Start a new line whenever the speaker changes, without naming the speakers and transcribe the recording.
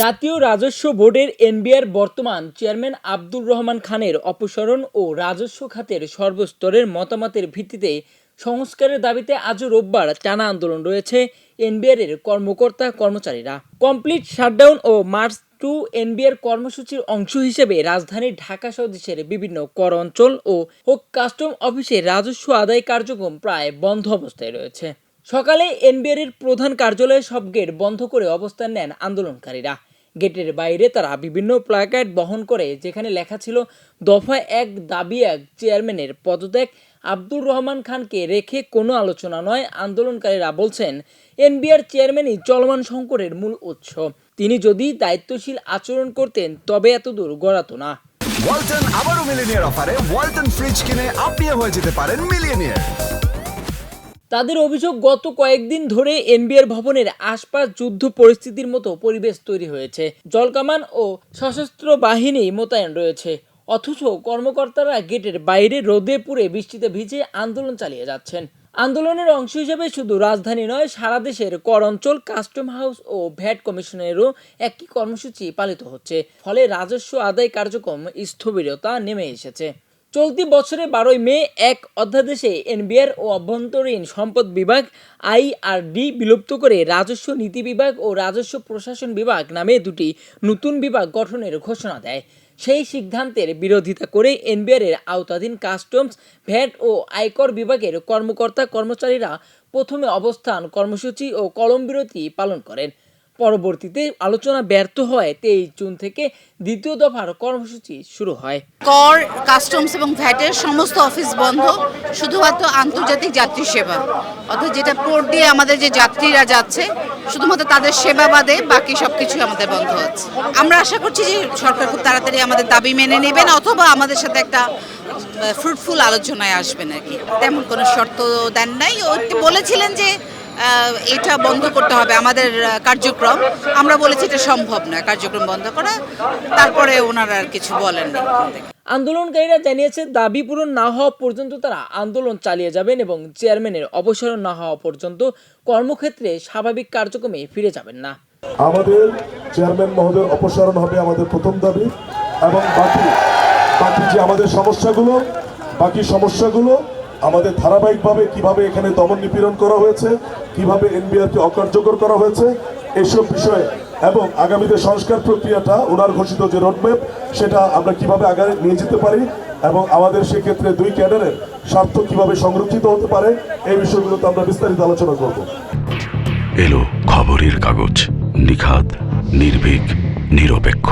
জাতীয় রাজস্ব বোর্ডের এনবিআর বর্তমান চেয়ারম্যান আব্দুর রহমান খানের অপসারণ ও রাজস্ব খাতের সর্বস্তরের মতামতের ভিত্তিতে সংস্কারের দাবিতে আজও রোববার টানা আন্দোলন রয়েছে এনবিআর এর কর্মকর্তা কর্মচারীরা। কমপ্লিট শাটডাউন ও মার্চ টু এনবিআর কর্মসূচির অংশ হিসেবে রাজধানী ঢাকা সহ দেশের বিভিন্ন কর অঞ্চল ও কাস্টম অফিসে রাজস্ব আদায় কার্যক্রম প্রায় বন্ধ অবস্থায় রয়েছে। সকালে এনবিআর এর প্রধান কার্যালয়ে সব গেট বন্ধ করে অবস্থান নেন আন্দোলনকারীরা। গেটের বাইরে তারা বিভিন্ন প্লাকার্ড বহন করে, যেখানে লেখা ছিল দফা এক, দাবি এক, চেয়ারম্যানের পদত্যাগ। আব্দুর রহমান খানকে রেখে কোনো আলোচনা নয়, আন্দোলনকারীরা বলছেন, এনবিআর চেয়ারম্যানই চলমান সংকটের মূল উৎস। তিনি যদি দায়িত্বশীল আচরণ করতেন, তবে এতদূর গড়াতো না।
ওয়ালটন আবারও মিলিনিয়ার অফারে, ওয়ালটন ফ্রিজ কিনে আপনিও হয়ে যেতে পারেন মিলিয়নিয়ার।
তাদের অভিযোগ গত কয়েকদিন ধরে এনবিআর ভবনের আশপাশ যুদ্ধ পরিস্থিতির মতো পরিবেশ তৈরি হয়েছে। জলকামান ও সশস্ত্র বাহিনী মোতায়েন রয়েছে। অথচ কর্মকর্তারা গেটের বাইরে রোদে পুড়ে বৃষ্টিতে ভিজে আন্দোলন চালিয়ে যাচ্ছেন। আন্দোলনের অংশ হিসেবে শুধু রাজধানী নয়, সারা দেশের কর অঞ্চল, কাস্টম হাউস ও ভ্যাট কমিশনেরও একই কর্মসূচি পালিত হচ্ছে। ফলে রাজস্ব আদায় কার্যক্রম স্থবিরতা নেমে এসেছে। চলতি বছরে বারোই মে এক অধ্যাদেশে এনবিআর ও অভ্যন্তরীণ সম্পদ বিভাগ, আইআরডি, বিলুপ্ত করে রাজস্ব নীতি বিভাগ ও রাজস্ব প্রশাসন বিভাগ নামে দুটি নতুন বিভাগ গঠনের ঘোষণা দেয়। সেই সিদ্ধান্তের বিরোধিতা করে এনবিআর এর আওতাধীন কাস্টমস, ভ্যাট ও আয়কর বিভাগের কর্মকর্তা কর্মচারীরা প্রথমে অবস্থান কর্মসূচি ও কলম বিরতি পালন করেন। পরবর্তীতে আলোচনা ব্যর্থ হয় তেইশ জুন থেকে দ্বিতীয় দফার কর্মসূচি শুরু হয়।
কর, কাস্টমস এবং ভ্যাটের সমস্ত অফিস বন্ধ, শুধুমাত্র আন্তর্জাতিক যাত্রী সেবা। অর্থাৎ যেটা পোর্ট দিয়ে আমাদের যে যাত্রীরা যাচ্ছে, শুধুমাত্র তাদের সেবা বাদে বাকি সব কিছু আমাদের বন্ধ হচ্ছে। আমরা আশা করছি যে সরকার খুব তাড়াতাড়ি আমাদের দাবি মেনে নেবেন, অথবা আমাদের সাথে একটা ফ্রুটফুল আলোচনায় আসবেন আর কি। তেমন কোনো শর্ত দেন নাই। ও বলেছিলেন যে এটা বন্ধ করতে হবে আমাদের কার্যক্রম। আমরা বলেছি এটা সম্ভব না কার্যক্রম বন্ধ করা। তারপরে ওনারা আর কিছু বলেননি।
আন্দোলনকারীরা জানিয়েছে দাবি পূরণ না হওয়া পর্যন্ত তারা আন্দোলন চালিয়ে যাবেন এবং চেয়ারম্যানের অবসর না হওয়া পর্যন্ত কর্মক্ষেত্রে স্বাভাবিক কার্যক্রমে ফিরে যাবেন না।
আমাদের চেয়ারম্যান মহোদয়ের অপসারণ হবে আমাদের প্রথম দাবি এবং বাকি বাকি যে আমাদের সমস্যাগুলো বাকি সমস্যাগুলো আমাদের ধারাবাহিকভাবে কীভাবে এখানে দমন নিপীড়ন করা হয়েছে কীভাবে এনবিআরকে অকার্যকর করা হয়েছে এসব বিষয়ে এবং আগামীতে সংস্কার প্রক্রিয়াটা ওনার ঘোষিত যে রোডম্যাপ সেটা আমরা কীভাবে আগামী নিয়ে যেতে পারি এবং আমাদের সেক্ষেত্রে দুই ক্যাডারের স্বার্থ কীভাবে সংরক্ষিত হতে পারে, এই বিষয়গুলোতে আমরা বিস্তারিত আলোচনা করব।
এলো খবরের কাগজ নিখাত নির্ভীক, নিরপেক্ষ।